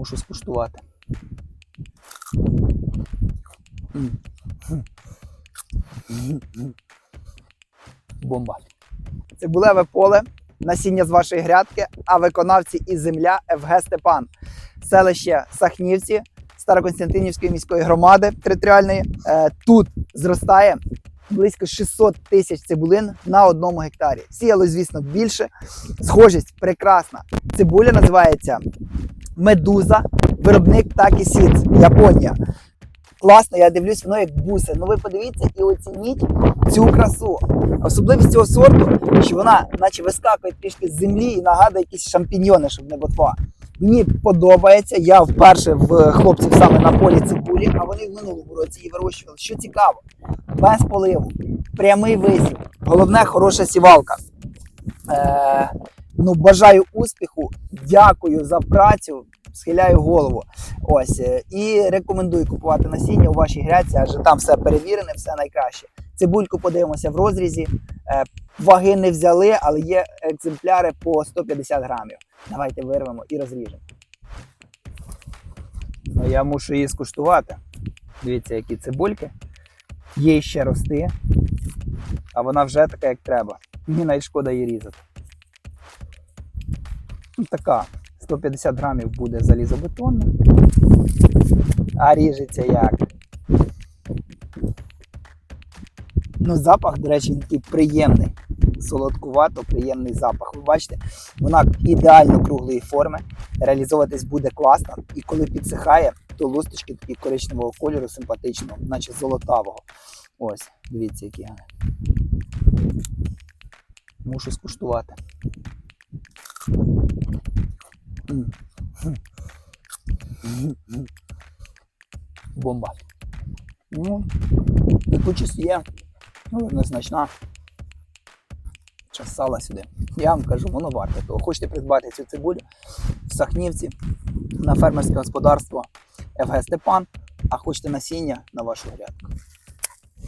Мушу скуштувати. Бомба. Цибулеве поле, насіння з вашої грядки, а виконавці і земля ФГ Степан. Селище Сахнівці Староконстантинівської міської громади територіальної. Е, Тут зростає близько 600 тисяч цибулин на одному гектарі. Сіяло, звісно, більше. Схожість прекрасна. Цибуля називається Медуза, виробник Такі Сідс, Японія. Класно, я дивлюсь, воно як бусе. Ну ви подивіться і оцініть цю красу. Особливість цього сорту, що вона, наче вискакує трішки з землі і нагадує якісь шампіньйони, щоб не ботва. Мені подобається. Я вперше в хлопців саме на полі цибулі, а вони в минулому році її вирощували. Що цікаво, без поливу, прямий висів, головне хороша сівалка. Е, ну, бажаю успіху, дякую за працю, схиляю голову. Ось е, і рекомендую купувати насіння у вашій грядці, адже там все перевірене, все найкраще. Цибульку подивимося в розрізі. Е, Ваги не взяли, але є екземпляри по 150 грамів. Давайте вирвемо і розріжемо. Ну, я мушу її скуштувати. Дивіться, які цибульки. Їй ще рости, а вона вже така, як треба. Мені навіть шкода її різати. Ну, така. 150 грамів буде залізобетонна. А ріжеться як. Ну, запах, до речі, він такий приємний. Солодкувато, приємний запах. Ви бачите, вона ідеально круглої форми. Реалізовуватись буде класно. І коли підсихає, то лусточки такі коричневого кольору, симпатичного, наче золотавого. Ось, дивіться, які. Мушу скуштувати. Бомба. Ну, Кучість є, але незначна. Час сала сюди. Я вам кажу, воно варте того. Хочете придбати цю цибулю в Сахнівці на фермерське господарство ФГ Степан, а хочете насіння на вашу грядку.